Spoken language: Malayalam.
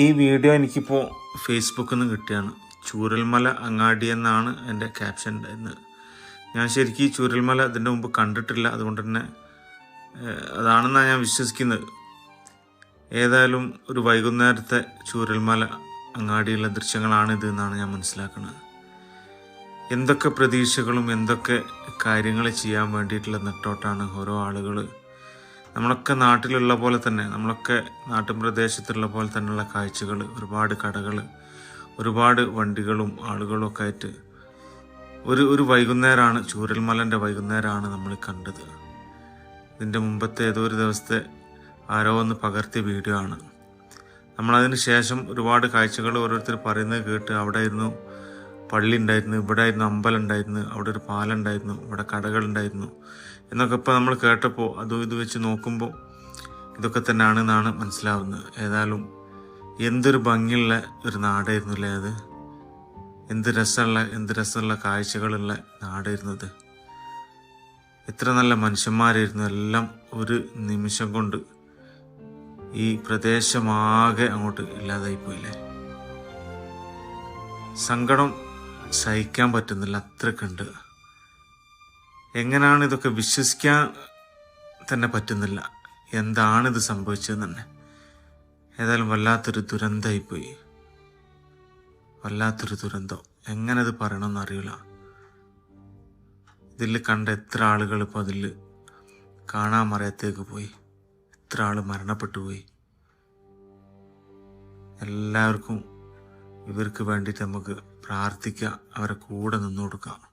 ഈ വീഡിയോ എനിക്കിപ്പോൾ ഫേസ്ബുക്കിൽ നിന്ന് കിട്ടിയാണ്. ചൂരൽമല അങ്ങാടി എന്നാണ് എന്റെ ക്യാപ്ഷൻ എന്ന്. ഞാൻ ശരിക്കും ഈ ചൂരൽമല ഇതിന്റെ മുമ്പ് കണ്ടിട്ടില്ല. അതുകൊണ്ട് തന്നെ അതാണെന്നാണ് ഞാൻ വിശ്വസിക്കുന്നത്. ഏതായാലും ഒരു വൈകുന്നേരത്തെ ചൂരൽമല അങ്ങാടിയുള്ള ദൃശ്യങ്ങളാണിത് എന്നാണ് ഞാൻ മനസ്സിലാക്കുന്നത്. എന്തൊക്കെ പ്രതീക്ഷകളും എന്തൊക്കെ കാര്യങ്ങൾ ചെയ്യാൻ വേണ്ടിയിട്ടുള്ള നെട്ടോട്ടാണ് ഓരോ ആളുകൾ നമ്മളൊക്കെ നാട്ടിലുള്ള പോലെ തന്നെ നമ്മളൊക്കെ നാട്ടിൻ പ്രദേശത്തുള്ള പോലെ തന്നെയുള്ള കാഴ്ചകൾ ഒരുപാട് കടകൾ ഒരുപാട് വണ്ടികളും ആളുകളും ഒക്കെ ആയിട്ട് ഒരു ഒരു വൈകുന്നേരമാണ് ചൂരൽമലന്റെ വൈകുന്നേരമാണ് നമ്മൾ കണ്ടത്. ഇതിന്റെ മുമ്പത്തെ ഏതോ ഒരു ദിവസത്തെ ആരോ ഒന്ന് പകർത്തിയ വീഡിയോ ആണ്. നമ്മളതിന് ശേഷം ഒരുപാട് കാഴ്ചകൾ ഓരോരുത്തർ പറയുന്നത് കേട്ട് അവിടെ ആയിരുന്നു പള്ളി ഉണ്ടായിരുന്നു ഇവിടെ ആയിരുന്നു അമ്പലം ഉണ്ടായിരുന്നു അവിടെ ഒരു പാലം ഉണ്ടായിരുന്നു ഇവിടെ കടകളുണ്ടായിരുന്നു എന്നൊക്കെ ഇപ്പോൾ നമ്മൾ കേട്ടപ്പോൾ അതും ഇത് വെച്ച് നോക്കുമ്പോൾ ഇതൊക്കെ തന്നെയാണ് എന്നാണ് മനസ്സിലാവുന്നത്. ഏതായാലും എന്തൊരു ഭംഗിയുള്ള ഒരു നാടായിരുന്നു അല്ലേ അത്? എന്ത് രസമുള്ള എന്ത് രസമുള്ള കാഴ്ചകളുള്ള നാടായിരുന്നത് എത്ര നല്ല മനുഷ്യന്മാരായിരുന്നു. എല്ലാം ഒരു നിമിഷം കൊണ്ട് ഈ പ്രദേശമാകെ അങ്ങോട്ട് ഇല്ലാതായി പോയില്ലേ സങ്കടം സഹിക്കാൻ പറ്റുന്നില്ല. അത്രക്കുണ്ട്. എങ്ങനെയാണ് ഇതൊക്കെ വിശ്വസിക്കാൻ തന്നെ പറ്റുന്നില്ല. എന്താണിത് സംഭവിച്ചത് തന്നെ. ഏതായാലും വല്ലാത്തൊരു ദുരന്തമായിപ്പോയി. വല്ലാത്തൊരു ദുരന്തം. എങ്ങനെ അത് പറയണമെന്ന് അറിയില്ല. ഇതിൽ കണ്ട എത്ര ആളുകൾ ഇപ്പോൾ അതിൽ കാണാൻ മറയത്തേക്ക് പോയി. എത്ര ആൾ മരണപ്പെട്ടു പോയി. എല്ലാവർക്കും ഇവർക്ക് വേണ്ടിയിട്ട് നമുക്ക് പ്രാർത്ഥിക്കാം. അവരെ കൂടെ നിന്നു കൊടുക്കാം.